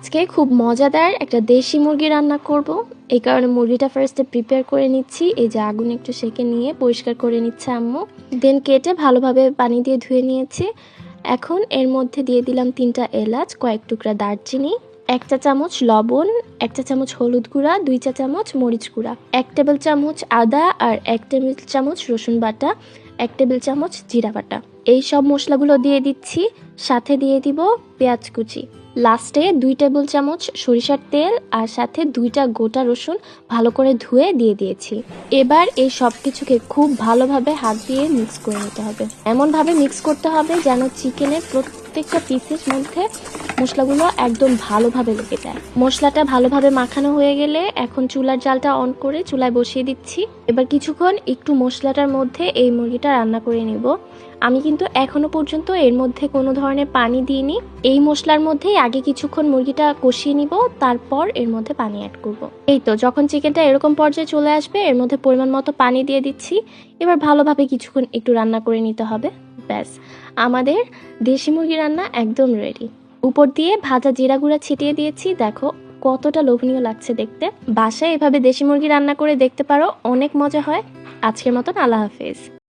আজকে খুব মজাদার একটা দেশি মুরগি রান্না করব। এই কারণে মুরগিটা ফার্স্টে প্রিপেয়ার করে নিচ্ছি। এই যে আগুন একটু সেকে নিয়ে পরিষ্কার করে নিচ্ছে আম্মু। দেন কেটে ভালোভাবে পানি দিয়ে ধুয়ে নিয়েছি। এখন এর মধ্যে দিয়ে দিলাম তিনটা এলাচ, কয়েক টুকরা দারচিনি, এক চা চামচ লবণ, এক চা চামচ হলুদ গুঁড়া, দুই চা চামচ মরিচ গুঁড়া, এক টেবিল চামচ আদা আর এক টেবিল চামচ রসুন বাটা। এক টেবিল চামচ জিরা বাটা। এই সব মশলাগুলো দিয়ে দিচ্ছি, সাথে দিয়ে দিব পেঁয়াজ কুচি। লাস্টে দুই টেবিল চামচ সরিষার তেল আর সাথে দুইটা গোটা রসুন ভালো করে ধুয়ে দিয়ে দিয়েছি। এবার এই সব কিছুকে খুব ভালোভাবে হাত দিয়ে মিক্স করে নিতে হবে। এমনভাবে মিক্স করতে হবে যেন চিকেনের প্রত্যেকটা পিসের মধ্যে মশলাগুলো একদম ভালোভাবে লেগে যায়। মশলাটা ভালোভাবে মাখানো হয়ে গেলে এখন চুলার জালটা অন করে চুলায় বসিয়ে দিচ্ছি। এবার কিছুক্ষণ একটু মশলাটার মধ্যে এই মুরগিটা রান্না করে নিব। আমি কিন্তু এখনও পর্যন্ত এর মধ্যে কোনো ধরনের পানি দিইনি। এই মশলার মধ্যেই আগে কিছুক্ষণ মুরগিটা কষিয়ে নিব, তারপর এর মধ্যে পানি অ্যাড করব। এই তো, যখন চিকেনটা এরকম পর্যায়ে চলে আসবে, এর মধ্যে পরিমাণ মতো পানি দিয়ে দিচ্ছি। এবার ভালোভাবে কিছুক্ষণ একটু রান্না করে নিতে হবে। ব্যাস, আমাদের দেশি মুরগি রান্না একদম রেডি উপর দিয়ে ভাজা জিরা গুঁড়া ছিটিয়ে দিয়েছি। দেখো, কতটা লোভনীয় লাগছে দেখতে। বাসায় এভাবে দেশি মুরগি রান্না করে দেখতে পারো, অনেক মজা হয়। আজকের মতন আল্লাহ হাফেজ।